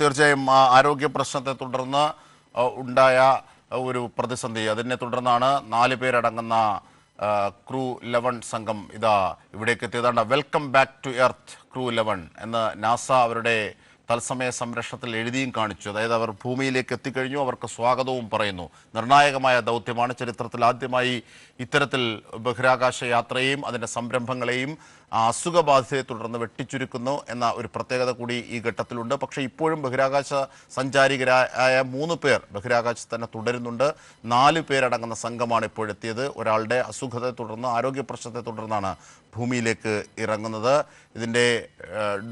തീർച്ചയായും ആരോഗ്യ പ്രശ്നത്തെ തുടർന്ന് ഉണ്ടായ ഒരു പ്രതിസന്ധി. അതിനെ തുടർന്നാണ് നാല് പേരടങ്ങുന്ന ക്രൂ ലെവൻ സംഘം ഇതാ ഇവിടേക്ക് എത്തിയതാണ്. Welcome back to earth crew eleven എന്ന് നാസ അവരുടെ തത്സമയ സംരക്ഷണത്തിൽ എഴുതിയും കാണിച്ചു. അതായത് അവർ ഭൂമിയിലേക്ക് എത്തിക്കഴിഞ്ഞു അവർക്ക് സ്വാഗതവും പറയുന്നു. നിർണായകമായ ദൗത്യമാണ്. ചരിത്രത്തിൽ ആദ്യമായി ഇത്തരത്തിൽ ബഹിരാകാശ യാത്രയെയും അതിന്റെ സംരംഭങ്ങളെയും ആ അസുഖബാധയെ തുടർന്ന് വെട്ടിച്ചുരുക്കുന്നു എന്ന ഒരു പ്രത്യേകത കൂടി ഈ ഘട്ടത്തിലുണ്ട്. പക്ഷേ ഇപ്പോഴും ബഹിരാകാശ സഞ്ചാരികരായ മൂന്ന് പേർ ബഹിരാകാശത്ത് തന്നെ തുടരുന്നുണ്ട്. നാല് പേരടങ്ങുന്ന സംഘമാണ് ഇപ്പോഴെത്തിയത്. ഒരാളുടെ അസുഖത്തെ തുടർന്ന് ആരോഗ്യ പ്രശ്നത്തെ തുടർന്നാണ് ഭൂമിയിലേക്ക് ഇറങ്ങുന്നത്. ഇതിന്റെ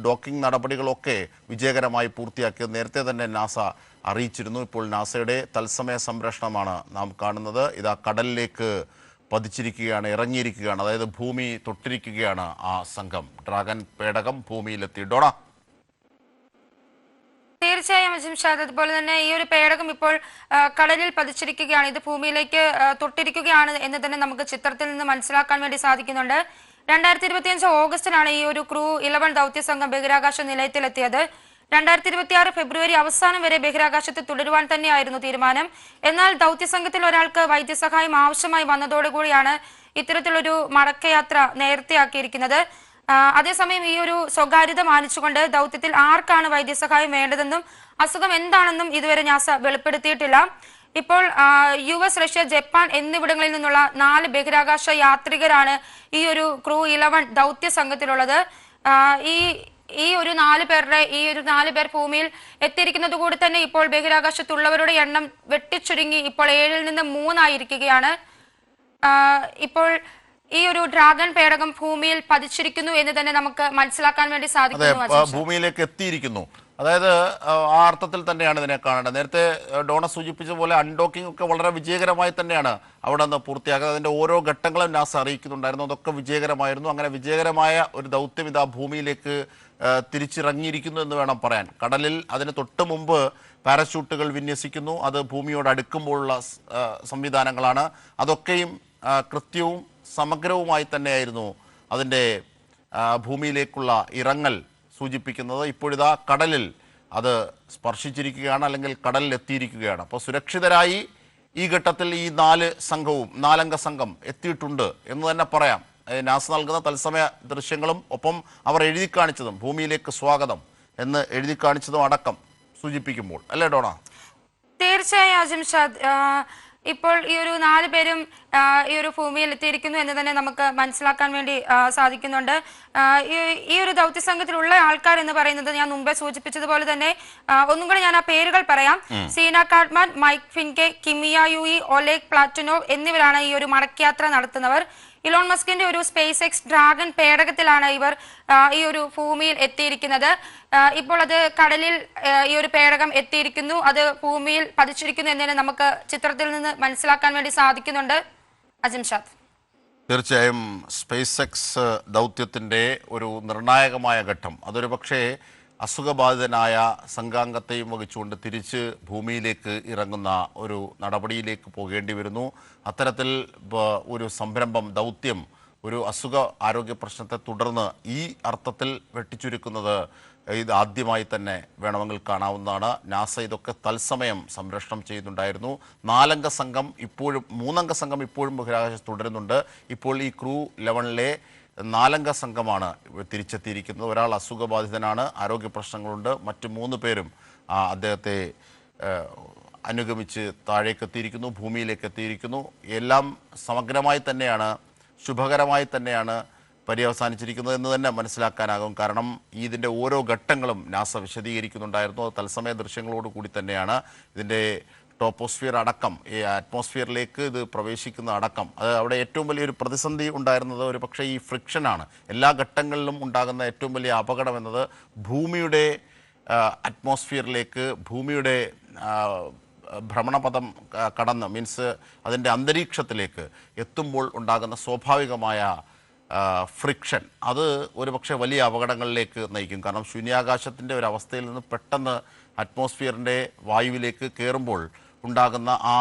ഡോക്കിംഗ് നടപടികളൊക്കെ വിജയകരമായി പൂർത്തിയാക്കിയത് നേരത്തെ തന്നെ നാസ അറിയിച്ചിരുന്നു. ഇപ്പോൾ നാസയുടെ തത്സമയ സംരക്ഷണമാണ് നാം കാണുന്നത്. ഇതാ കടലിലേക്ക് പതിച്ചിരിക്കുകയാണ് ഇറങ്ങിയിരിക്കുകയാണ്. അതായത് ഭൂമി തൊട്ടിരിക്കുകയാണ് ആ സംഘം. ഡ്രാഗൻ പേടകം ഭൂമിയിലെത്തി. ഡോണ. തീർച്ചയായും ജിംഷാദ് അതുപോലെ തന്നെ ഈ ഒരു പേടകം ഇപ്പോൾ കടലിൽ പതിച്ചിരിക്കുകയാണ്. ഇത് ഭൂമിയിലേക്ക് തൊട്ടിരിക്കുകയാണ് എന്ന് തന്നെ നമുക്ക് ചിത്രത്തിൽ നിന്ന് മനസ്സിലാക്കാൻ വേണ്ടി സാധിക്കുന്നുണ്ട്. രണ്ടായിരത്തി ഇരുപത്തിയഞ്ച് ഓഗസ്റ്റിലാണ് ഈ ഒരു ക്രൂ ഇലവൻ ദൗത്യ സംഘം ബഹിരാകാശ നിലയത്തിലെത്തിയത്. രണ്ടായിരത്തി ഇരുപത്തിയാറ് ഫെബ്രുവരി അവസാനം വരെ ബഹിരാകാശത്ത് തുടരുവാൻ തന്നെയായിരുന്നു തീരുമാനം. എന്നാൽ ദൗത്യ സംഘത്തിൽ ഒരാൾക്ക് വൈദ്യസഹായം ആവശ്യമായി വന്നതോടുകൂടിയാണ് ഇത്തരത്തിലൊരു മടക്കയാത്ര നേരത്തെയാക്കിയിരിക്കുന്നത്. അതേസമയം ഈ ഒരു സ്വകാര്യത മാനിച്ചുകൊണ്ട് ദൗത്യത്തിൽ ആർക്കാണ് വൈദ്യസഹായം വേണ്ടതെന്നും അസുഖം എന്താണെന്നും ഇതുവരെ നാസ വെളിപ്പെടുത്തിയിട്ടില്ല. ഇപ്പോൾ യു എസ് റഷ്യ ജപ്പാൻ എന്നിവിടങ്ങളിൽ നിന്നുള്ള നാല് ബഹിരാകാശ യാത്രികരാണ് ഈ ഒരു ക്രൂ ഇലവൻ ദൗത്യ സംഘത്തിലുള്ളത് ഈ ഈ ഒരു നാല് പേരുടെ ഈ ഒരു നാല് പേർ ഭൂമിയിൽ എത്തിയിരിക്കുന്നത് കൂടി തന്നെ ഇപ്പോൾ ബഹിരാകാശത്തുള്ളവരുടെ എണ്ണം വെട്ടിച്ചുരുങ്ങി ഇപ്പോൾ ഏഴിൽ നിന്ന് മൂന്നായിരിക്കുകയാണ്. ഇപ്പോൾ ഈ ഒരു ഡ്രാഗൺ പേടകം ഭൂമിയിൽ പതിച്ചിരിക്കുന്നു എന്ന് തന്നെ നമുക്ക് മനസ്സിലാക്കാൻ വേണ്ടി സാധിക്കുന്നു ഭൂമിയിലേക്ക് എത്തിയിരിക്കുന്നു. അതായത് ആ, അർത്ഥത്തിൽ തന്നെയാണ് ഇതിനെ കാണേണ്ടത്. നേരത്തെ ഡോണ സൂചിപ്പിച്ച പോലെ അൺഡോക്കിംഗ് ഒക്കെ വളരെ വിജയകരമായി തന്നെയാണ് അവിടെ നിന്ന് പൂർത്തിയാക്കുന്നത്. അതിന്റെ ഓരോ ഘട്ടങ്ങളും നാസ അറിയിക്കുന്നുണ്ടായിരുന്നു. അതൊക്കെ വിജയകരമായിരുന്നു. അങ്ങനെ വിജയകരമായ ഒരു ദൗത്യം ഇത് ആ ഭൂമിയിലേക്ക് തിരിച്ചിറങ്ങിയിരിക്കുന്നു എന്ന് വേണം പറയാൻ. കടലിൽ അതിന് തൊട്ട് മുമ്പ് പാരഷൂട്ടുകൾ വിന്യസിക്കുന്നു. അത് ഭൂമിയോട് അടുക്കുമ്പോഴുള്ള സംവിധാനങ്ങളാണ്. അതൊക്കെയും കൃത്യവും സമഗ്രവുമായി തന്നെയായിരുന്നു അതിന്റെ ഭൂമിയിലേക്കുള്ള ഇറങ്ങൽ സൂചിപ്പിക്കുന്നത്. ഇപ്പോഴിതാ കടലിൽ അത് സ്പർശിച്ചിരിക്കുകയാണ് അല്ലെങ്കിൽ കടലിൽ എത്തിയിരിക്കുകയാണ്. അപ്പോൾ സുരക്ഷിതരായി ഈ ഘട്ടത്തിൽ ഈ നാല് സംഘവും നാലംഗ സംഘം എത്തിയിട്ടുണ്ട് എന്ന് തന്നെ പറയാം. നാസ നൽകുന്ന തത്സമയ ദൃശ്യങ്ങളും ഒപ്പം അവർ എഴുതി കാണിച്ചതും ഭൂമിയിലേക്ക് സ്വാഗതം എന്ന് എഴുതി കാണിച്ചതും അടക്കം സൂചിപ്പിക്കുമ്പോൾ. അല്ലേ ഡോണ? തീർച്ചയായും ഇപ്പോൾ ഈ ഒരു നാല് പേരും ഈ ഒരു ഭൂമിയിൽ എത്തിയിരിക്കുന്നു എന്ന് തന്നെ നമുക്ക് മനസ്സിലാക്കാൻ വേണ്ടി സാധിക്കുന്നുണ്ട്. ഈ- ഒരു ദൗത്യ സംഘത്തിലുള്ള ആൾക്കാർ എന്ന് പറയുന്നത് ഞാൻ മുമ്പേ സൂചിപ്പിച്ചതുപോലെ തന്നെ ഒന്നും കൂടെ ഞാൻ ആ പേരുകൾ പറയാം. സീന കാഡ്മാൻ മൈക്ക് ഫിൻകെ കിമിയ യുഇ ഒലേക് പ്ലാറ്റിനോ എന്നിവരാണ് ഈ ഒരു മടക്കയാത്ര നടത്തുന്നവർ. ഇലോൺ മസ്കിന്റെ ഒരു സ്പേസ് എക്സ് ഡ്രാഗൺ പേടകത്തിലാണ് ഇവർ ഈ ഒരു ഭൂമിയിൽ എത്തിയിരിക്കുന്നത്. ഇപ്പോൾ അത് കടലിൽ ഈ ഒരു പേടകം എത്തിയിരിക്കുന്നു. അത് ഭൂമിയിൽ പതിച്ചിരിക്കുന്നു എന്നതിന് നമുക്ക് ചിത്രത്തിൽ നിന്ന് മനസ്സിലാക്കാൻ വേണ്ടി സാധിക്കുന്നുണ്ട്. അജിംഷാദ് തീർച്ചയായും സ്പേസ് എക്സ് ദൗത്യത്തിന്റെ ഒരു നിർണായകമായ ഘട്ടം. അതൊരു പക്ഷേ അസുഖബാധിതനായ സംഘാംഗത്തെയും വഹിച്ചുകൊണ്ട് തിരിച്ച് ഭൂമിയിലേക്ക് ഇറങ്ങുന്ന ഒരു നടപടിയിലേക്ക് പോകേണ്ടി വരുന്നു. അത്തരത്തിൽ ഒരു സംരംഭം ദൗത്യം ഒരു അസുഖ ആരോഗ്യ പ്രശ്നത്തെ തുടർന്ന് ഈ അർത്ഥത്തിൽ വെട്ടിച്ചുരുക്കുന്നത് ഇത് ആദ്യമായി തന്നെ വേണമെങ്കിൽ കാണാവുന്നതാണ്. നാസ ഇതൊക്കെ തത്സമയം സംരക്ഷണം ചെയ്യുന്നുണ്ടായിരുന്നു. നാലംഗ സംഘം ഇപ്പോഴും മൂന്നംഗ സംഘം ഇപ്പോഴും ബഹിരാകാശത്ത് തുടരുന്നുണ്ട്. ഇപ്പോൾ ഈ ക്രൂ ലെവനിലെ നാലംഗ സംഘമാണ് തിരിച്ചെത്തിയിരിക്കുന്നത്. ഒരാൾ അസുഖബാധിതനാണ് ആരോഗ്യ പ്രശ്നങ്ങളുണ്ട്. മറ്റു മൂന്ന് പേരും അദ്ദേഹത്തെ അനുഗമിച്ച് താഴേക്ക് എത്തിയിരിക്കുന്നു ഭൂമിയിലേക്ക് എത്തിയിരിക്കുന്നു. എല്ലാം സമഗ്രമായി തന്നെയാണ് ശുഭകരമായി തന്നെയാണ് പര്യവസാനിച്ചിരിക്കുന്നത് എന്ന് തന്നെ മനസ്സിലാക്കാനാകും. കാരണം ഇതിന്റെ ഓരോ ഘട്ടങ്ങളും നാസ വിശദീകരിക്കുന്നുണ്ടായിരുന്നു. തത്സമയ ദൃശ്യങ്ങളോട് കൂടി തന്നെയാണ് ഇതിന്റെ ടോപ്പോസ്ഫിയർ അടക്കം ഈ അറ്റ്മോസ്ഫിയറിലേക്ക് ഇത് പ്രവേശിക്കുന്ന അടക്കം. അത് അവിടെ ഏറ്റവും വലിയൊരു പ്രതിസന്ധി ഉണ്ടായിരുന്നത് ഒരു പക്ഷേ ഈ ഫ്രിക്ഷനാണ്. എല്ലാ ഘട്ടങ്ങളിലും ഉണ്ടാകുന്ന ഏറ്റവും വലിയ അപകടം എന്നത് ഭൂമിയുടെ അറ്റ്മോസ്ഫിയറിലേക്ക് ഭൂമിയുടെ ഭ്രമണപഥം കടന്ന് മീൻസ് അതിന്റെ അന്തരീക്ഷത്തിലേക്ക് എത്തുമ്പോൾ ഉണ്ടാകുന്ന സ്വാഭാവികമായ ഫ്രിക്ഷൻ. അത് ഒരുപക്ഷെ വലിയ അപകടങ്ങളിലേക്ക് നയിക്കും. കാരണം ശൂന്യാകാശത്തിന്റെ ഒരു അവസ്ഥയിൽ നിന്ന് പെട്ടെന്ന് അറ്റ്മോസ്ഫിയറിന്റെ വായുവിലേക്ക് കയറുമ്പോൾ ഉണ്ടാകുന്ന ആ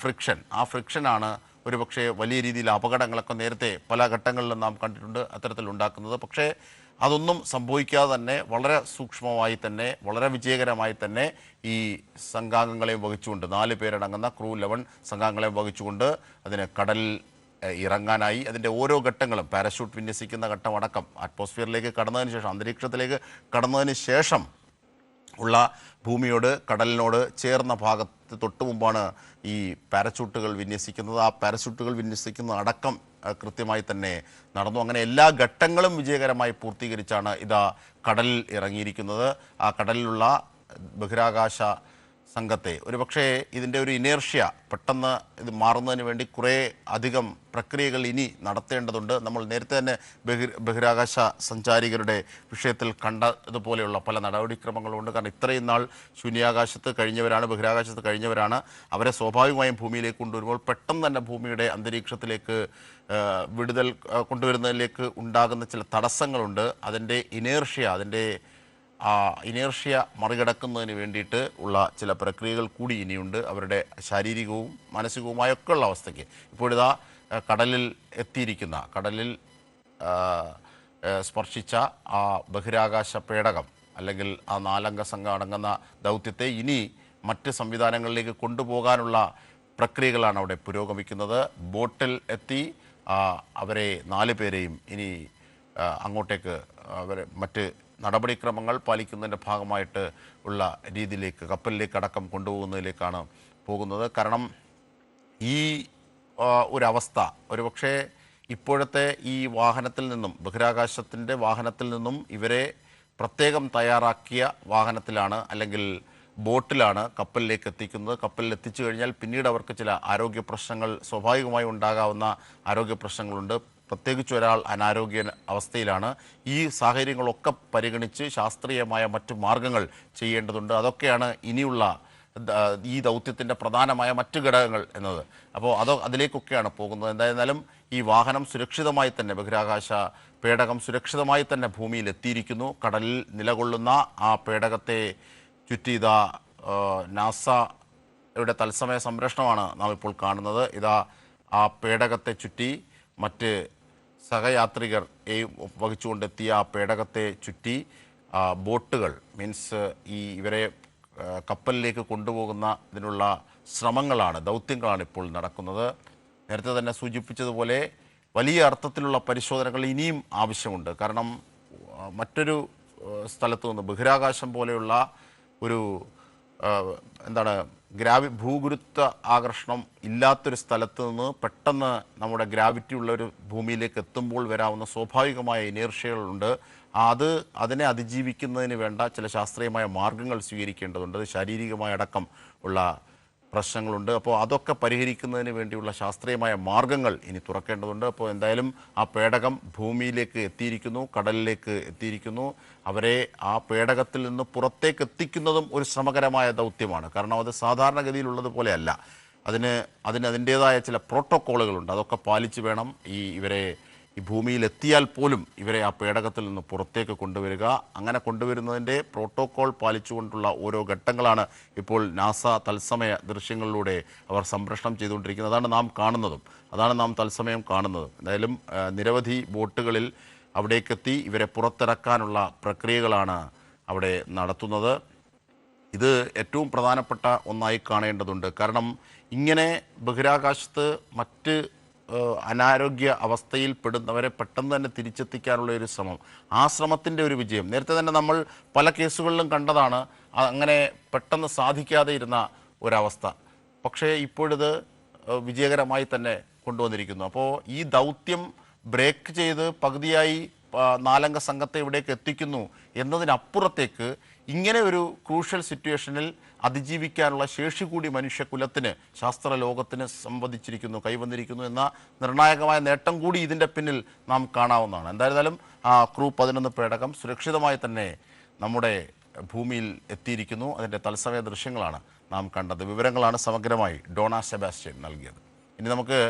ഫ്രിക്ഷൻ ആ ഫ്രിക്ഷനാണ് ഒരുപക്ഷെ വലിയ രീതിയിൽ അപകടങ്ങളൊക്കെ നേരത്തെ പല ഘട്ടങ്ങളിലും നാം കണ്ടിട്ടുണ്ട് അത്തരത്തിൽ ഉണ്ടാക്കുന്നത്. പക്ഷേ അതൊന്നും സംഭവിക്കാതെ തന്നെ വളരെ സൂക്ഷ്മമായി തന്നെ വളരെ വിജയകരമായി തന്നെ ഈ സംഘാംഗങ്ങളെയും വഹിച്ചുകൊണ്ട് നാല് പേരടങ്ങുന്ന ക്രൂ ലെവൻ സംഘാംഗങ്ങളെ വഹിച്ചുകൊണ്ട് അതിന് കടൽ ഇറങ്ങാനായി അതിന്റെ ഓരോ ഘട്ടങ്ങളും പാരഷൂട്ട് വിന്യസിക്കുന്ന ഘട്ടം അടക്കം അറ്റ്മോസ്ഫിയറിലേക്ക് കടന്നതിന് ശേഷം അന്തരീക്ഷത്തിലേക്ക് കടന്നതിന് ശേഷം ഉള്ള ഭൂമിയോട് കടലിനോട് ചേർന്ന ഭാഗത്ത് തൊട്ട് മുമ്പാണ് ഈ പാരച്യൂട്ടുകൾ വിന്യസിക്കുന്നത്. ആ പാരച്യൂട്ടുകൾ വിന്യസിക്കുന്ന അടക്കം കൃത്യമായി തന്നെ നടന്നു. അങ്ങനെ എല്ലാ ഘട്ടങ്ങളും വിജയകരമായി പൂർത്തീകരിച്ചാണ് ഇതാ കടലിൽ ഇറങ്ങിയിരിക്കുന്നത്. ആ കടലിലുള്ള ബഹിരാകാശ സംഘത്തെ. ഒരുപക്ഷേ ഇതിന്റെ ഒരു ഇനേർഷ്യ പെട്ടെന്ന് ഇത് മാറുന്നതിന് വേണ്ടി കുറേ അധികം പ്രക്രിയകൾ ഇനി നടത്തേണ്ടതുണ്ട്. നമ്മൾ നേരത്തെ തന്നെ ബഹിർ ബഹിരാകാശ സഞ്ചാരികളുടെ വിഷയത്തിൽ കണ്ടതുപോലെയുള്ള പല നടപടിക്രമങ്ങളുണ്ട് കാരണം ഇത്രയും നാൾ ശൂന്യാകാശത്ത് കഴിഞ്ഞവരാണ് ബഹിരാകാശത്ത് കഴിഞ്ഞവരാണ്. അവരെ സ്വാഭാവികമായും ഭൂമിയിലേക്ക് കൊണ്ടുവരുമ്പോൾ പെട്ടെന്ന് തന്നെ ഭൂമിയുടെ അന്തരീക്ഷത്തിലേക്ക് വിടുതൽ കൊണ്ടുവരുന്നതിലേക്ക് ഉണ്ടാകുന്ന ചില തടസ്സങ്ങളുണ്ട്. അതിന്റെ ഇനേർഷ്യ അതിന്റെ ആ ഇനേർഷ്യ മറികടക്കുന്നതിന് വേണ്ടിയിട്ട് ഉള്ള ചില പ്രക്രിയകൾ കൂടി ഇനിയുണ്ട്. അവരുടെ ശാരീരികവും മാനസികവുമായ ഉള്ള അവസ്ഥയ്ക്ക്. ഇപ്പോഴിതാ കടലിൽ എത്തിയിരിക്കുന്ന കടലിൽ സ്പർശിച്ച ആ ബഹിരാകാശ പേടകം അല്ലെങ്കിൽ ആ നാലംഗ സംഘം അടങ്ങുന്ന ദൗത്യത്തെ ഇനി മറ്റ് സംവിധാനങ്ങളിലേക്ക് കൊണ്ടുപോകാനുള്ള പ്രക്രിയകളാണ് അവിടെ പുരോഗമിക്കുന്നത്. ബോട്ടിൽ എത്തി അവരെ നാല് പേരെയും ഇനി അങ്ങോട്ടേക്ക് അവരെ മറ്റ് നടപടിക്രമങ്ങൾ പാലിക്കുന്നതിന്റെ ഭാഗമായിട്ട് ഉള്ള രീതിയിലേക്ക് കപ്പലിലേക്ക് അടക്കം കൊണ്ടുപോകുന്നതിലേക്കാണ് പോകുന്നത്. കാരണം ഈ ഒരവസ്ഥ ഒരുപക്ഷെ ഇപ്പോഴത്തെ ഈ വാഹനത്തിൽ നിന്നും ബഹിരാകാശത്തിന്റെ വാഹനത്തിൽ നിന്നും ഇവരെ പ്രത്യേകം തയ്യാറാക്കിയ വാഹനത്തിലാണ് അല്ലെങ്കിൽ ബോട്ടിലാണ് കപ്പലിലേക്ക് എത്തിക്കുന്നത്. കപ്പലിൽ എത്തിച്ചു കഴിഞ്ഞാൽ പിന്നീട് അവർക്ക് ചില ആരോഗ്യ പ്രശ്നങ്ങൾ സ്വാഭാവികമായി ഉണ്ടാകാവുന്ന ആരോഗ്യ പ്രശ്നങ്ങളുണ്ട്. പ്രത്യേകിച്ച് ഒരാൾ അനാരോഗ്യ അവസ്ഥയിലാണ്. ഈ സാഹചര്യങ്ങളൊക്കെ പരിഗണിച്ച് ശാസ്ത്രീയമായ മറ്റു മാർഗങ്ങൾ ചെയ്യേണ്ടതുണ്ട്. അതൊക്കെയാണ് ഇനിയുള്ള ഈ ദൗത്യത്തിന്റെ പ്രധാനമായ മറ്റു ഘടകങ്ങൾ എന്നത്. അപ്പോൾ അത് അതിലേക്കൊക്കെയാണ് പോകുന്നത്. എന്തായിരുന്നാലും ഈ വാഹനം സുരക്ഷിതമായി തന്നെ ബഹിരാകാശ പേടകം സുരക്ഷിതമായി തന്നെ ഭൂമിയിൽ എത്തിയിരിക്കുന്നു. കടലിൽ നിലകൊള്ളുന്ന ആ പേടകത്തെ ആ, നാസയുടെ തത്സമയ സംരക്ഷണമാണ് നാം ഇപ്പോൾ കാണുന്നത്. ഇതാ ആ പേടകത്തെ ചുറ്റി മറ്റ് സഹയാത്രികർ വഹിച്ചുകൊണ്ടെത്തിയ ആ പേടകത്തെ ചുറ്റി ബോട്ടുകൾ മീൻസ് ഈ ഇവരെ കപ്പലിലേക്ക് കൊണ്ടുപോകുന്ന ഇതിനുള്ള ശ്രമങ്ങളാണ് ദൗത്യങ്ങളാണ് ഇപ്പോൾ നടക്കുന്നത്. നേരത്തെ തന്നെ സൂചിപ്പിച്ചതുപോലെ വലിയ അർത്ഥത്തിലുള്ള പരിശോധനകൾ ഇനിയും ആവശ്യമുണ്ട്. കാരണം മറ്റൊരു സ്ഥലത്തു നിന്ന് ബഹിരാകാശം പോലെയുള്ള ഒരു എന്താണ് ഗ്രാവി ഭൂഗുരുത്വ ആകർഷണം ഇല്ലാത്തൊരു സ്ഥലത്ത് നിന്ന് പെട്ടെന്ന് നമ്മുടെ ഗ്രാവിറ്റി ഉള്ള ഒരു ഭൂമിയിലേക്ക് എത്തുമ്പോൾ വരാവുന്ന സ്വാഭാവികമായ ഇനേർഷ്യകളുണ്ട്. അത് അതിനെ അതിജീവിക്കുന്നതിന് വേണ്ട ചില ശാസ്ത്രീയമായ മാർഗങ്ങൾ സ്വീകരിക്കേണ്ടതുണ്ട്. ശാരീരികമായ അടക്കം ഉള്ള പ്രശ്നങ്ങളുണ്ട്. അപ്പോൾ അതൊക്കെ പരിഹരിക്കുന്നതിന് വേണ്ടിയുള്ള ശാസ്ത്രീയമായ മാർഗങ്ങൾ ഇനി തുറക്കേണ്ടതുണ്ട്. അപ്പോൾ എന്തായാലും ആ പേടകം ഭൂമിയിലേക്ക് എത്തിയിരിക്കുന്നു കടലിലേക്ക് എത്തിയിരിക്കുന്നു. അവരെ ആ പേടകത്തിൽ നിന്ന് പുറത്തേക്ക് എത്തിക്കുന്നതും ഒരു ശ്രമകരമായ ദൗത്യമാണ്. കാരണം അത് സാധാരണഗതിയിലുള്ളത് പോലെയല്ല അതിന് അതിന് അതിന്റേതായ ചില പ്രോട്ടോക്കോളുകളുണ്ട്. അതൊക്കെ പാലിച്ചു വേണം ഈ ഇവരെ ഈ ഭൂമിയിലെത്തിയാൽ പോലും ഇവരെ ആ പേടകത്തിൽ നിന്ന് പുറത്തേക്ക് കൊണ്ടുവരിക. അങ്ങനെ കൊണ്ടുവരുന്നതിന്റെ പ്രോട്ടോകോൾ പാലിച്ചുകൊണ്ടുള്ള ഓരോ ഘട്ടങ്ങളാണ് ഇപ്പോൾ നാസ തത്സമയ ദൃശ്യങ്ങളിലൂടെ അവർ സംപ്രേഷണം ചെയ്തുകൊണ്ടിരിക്കുന്നത്. അതാണ് നാം കാണുന്നതും. അതാണ് നാം തത്സമയം കാണുന്നതും. എന്തായാലും നിരവധി ബോട്ടുകളിൽ അവിടേക്കെത്തി ഇവരെ പുറത്തിറക്കാനുള്ള പ്രക്രിയകളാണ് അവിടെ നടത്തുന്നത്. ഇത് ഏറ്റവും പ്രധാനപ്പെട്ട ഒന്നായി കാണേണ്ടതുണ്ട്. കാരണം ഇങ്ങനെ ബഹിരാകാശത്ത് മറ്റ് അനാരോഗ്യ അവസ്ഥയിൽപ്പെടുന്നവരെ പെട്ടെന്ന് തന്നെ തിരിച്ചെത്തിക്കാനുള്ള ഒരു ശ്രമം. ആ ശ്രമത്തിന്റെ ഒരു വിജയം. നേരത്തെ തന്നെ നമ്മൾ പല കേസുകളിലും കണ്ടതാണ് അങ്ങനെ പെട്ടെന്ന് സാധിക്കാതെ ഇരുന്ന ഒരവസ്ഥ. പക്ഷേ ഇപ്പോഴിത് വിജയകരമായി തന്നെ കൊണ്ടുവന്നിരിക്കുന്നു. അപ്പോൾ ഈ ദൗത്യം ബ്രേക്ക് ചെയ്ത് പകുതിയായി നാലംഗ സംഘത്തെ ഇവിടേക്ക് എത്തിക്കുന്നു എന്നതിനപ്പുറത്തേക്ക് ഇങ്ങനെ ഒരു ക്രൂഷ്യൽ സിറ്റുവേഷനിൽ അതിജീവിക്കാനുള്ള ശേഷി കൂടി മനുഷ്യകുലത്തിന് ശാസ്ത്ര ലോകത്തിന് സംവദിച്ചിരിക്കുന്നു കൈവന്നിരിക്കുന്നു എന്ന നിർണായകമായ നേട്ടം കൂടി ഇതിന്റെ പിന്നിൽ നാം കാണാവുന്നതാണ്. എന്തായിരുന്നാലും ക്രൂ പതിനൊന്ന് പേടകം സുരക്ഷിതമായി തന്നെ നമ്മുടെ ഭൂമിയിൽ എത്തിയിരിക്കുന്നു. അതിന്റെ തത്സമയ ദൃശ്യങ്ങളാണ് നാം കണ്ടത്. വിവരങ്ങളാണ് സമഗ്രമായി ഡോണ സെബാസ്റ്റ്യൻ നൽകിയത്. ഇനി നമുക്ക്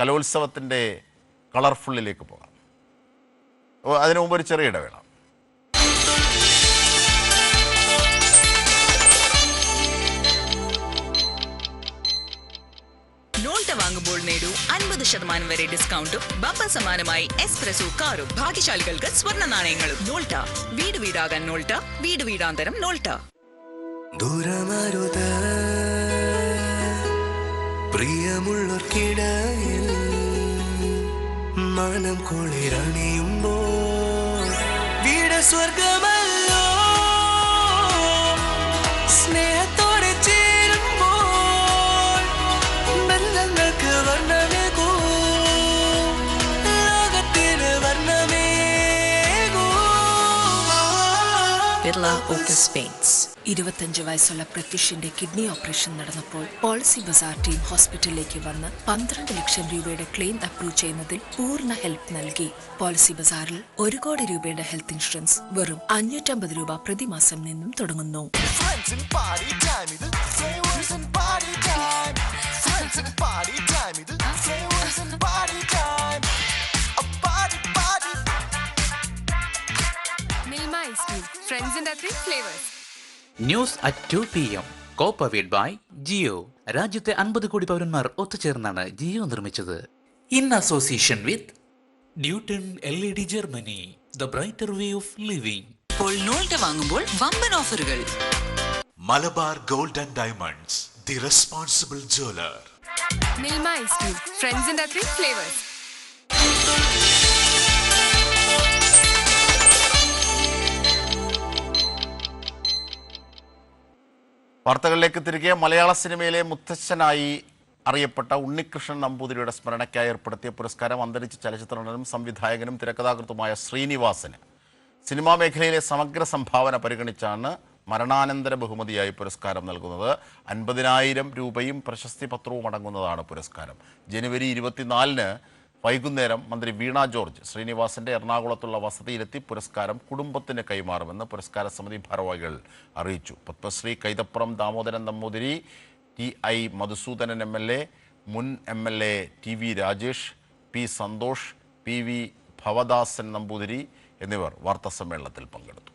കലോത്സവത്തിന്റെ കളർഫുള്ളിലേക്ക് പോകാം. അതിനു മുമ്പ് ഒരു ചെറിയ ഇടവേള. അൻപത് ശതമാനം വരെ ഡിസ്കൗണ്ടും ബമ്പർ സമാനമായി എസ്പ്രസോ കാറും ഭാഗ്യശാലികൾക്ക് സ്വർണ നാണയങ്ങളും നോൾട്ട. വീട് വീടാകാൻ നോൾട്ട വീട് വീടാന്തരം നോൾട്ട. ദൂരമരുത്. പ്രിയമുള്ളവർക്കിടയിൽ മനം കുളിരണിയുമ്പോൾ വീട് സ്വർഗമല്ലോ ഇരുപത്തഞ്ച് വയസ്സുള്ള പ്രത്യുഷിന്റെ കിഡ്നി ഓപ്പറേഷൻ നടന്നപ്പോൾ പോളിസി ബസാർ ടീം ഹോസ്പിറ്റലിലേക്ക് വന്ന് പന്ത്രണ്ട് ലക്ഷം രൂപയുടെ ക്ലെയിം അപ്രൂവ് ചെയ്യുന്നതിൽ പൂർണ ഹെൽപ്പ് നൽകി. പോളിസി ബസാറിൽ ഒരു കോടി രൂപയുടെ ഹെൽത്ത് ഇൻഷുറൻസ് വെറും അഞ്ഞൂറ്റമ്പത് രൂപ പ്രതിമാസം നിന്നും തുടങ്ങുന്നു. Ice Cream. Friends in the flavors. News at two P M copowered by Jio രാജ്യത്തെ അൻപത് കോടി പൗരന്മാർ ഒത്തുചേർന്നാണ് ജിയോ നിർമ്മിച്ചത് in association with Newton L E D Germany the brighter way of living ഇപ്പോൾ നോൾട്ട വാങ്ങുമ്പോൾ വമ്പൻ ഓഫറുകൾ Malabar gold and diamonds the responsible jeweller Milma Ice Cream. Friends in വാർത്തകളിലേക്ക് തിരികെ. മലയാള സിനിമയിലെ മുത്തച്ഛനായി അറിയപ്പെട്ട ഉണ്ണികൃഷ്ണൻ നമ്പൂതിരിയുടെ സ്മരണയ്ക്കായി ഏർപ്പെടുത്തിയ പുരസ്കാരം അന്തരിച്ച ചലച്ചിത്ര നടനും സംവിധായകനും തിരക്കഥാകൃത്തുമായ ശ്രീനിവാസന്. സിനിമാ മേഖലയിലെ സമഗ്ര സംഭാവന പരിഗണിച്ചാണ് മരണാനന്തര ബഹുമതിയായി പുരസ്കാരം നൽകുന്നത്. അൻപതിനായിരം രൂപയും പ്രശസ്തി പത്രവും അടങ്ങുന്നതാണ് പുരസ്കാരം. ജനുവരി ഇരുപത്തിനാലിന് വൈകുന്നേരം മന്ത്രി വീണ ജോർജ് ശ്രീനിവാസന്റെ എറണാകുളത്തുള്ള വസതിയിലെത്തി പുരസ്കാരം കുടുംബത്തിന് കൈമാറുമെന്ന് പുരസ്കാര സമിതി ഭാരവാഹികൾ അറിയിച്ചു. Padmashri Kaithapram Damodaran Namboothiri T I Madhusoodanan M L A മുൻ M L A T V Rajesh P Santhosh P V Bhavadasan Namboothiri എന്നിവർ വാർത്താസമ്മേളനത്തിൽ പങ്കെടുത്തു.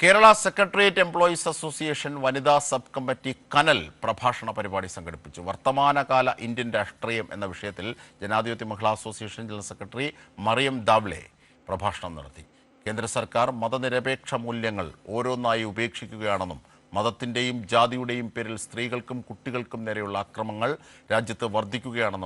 കേരള സെക്രട്ടേറിയറ്റ് എംപ്ലോയീസ് അസോസിയേഷൻ വനിതാ സബ് കമ്മിറ്റി കനൽ പ്രഭാഷണ പരിപാടി സംഘടിപ്പിച്ചു. വർത്തമാനകാല ഇന്ത്യൻ രാഷ്ട്രീയം എന്ന വിഷയത്തിൽ Janadhipathya Mahila association general secretary Mariam Dhawale പ്രഭാഷണം നടത്തി. കേന്ദ്ര സർക്കാർ മതനിരപേക്ഷ മൂല്യങ്ങൾ ഓരോന്നായി ഉപേക്ഷിക്കുകയാണെന്നും മതത്തിന്റെയും ജാതിയുടെയും പേരിൽ സ്ത്രീകൾക്കും കുട്ടികൾക്കും നേരെയുള്ള അക്രമങ്ങൾ രാജ്യത്ത് വർദ്ധിക്കുകയാണെന്നും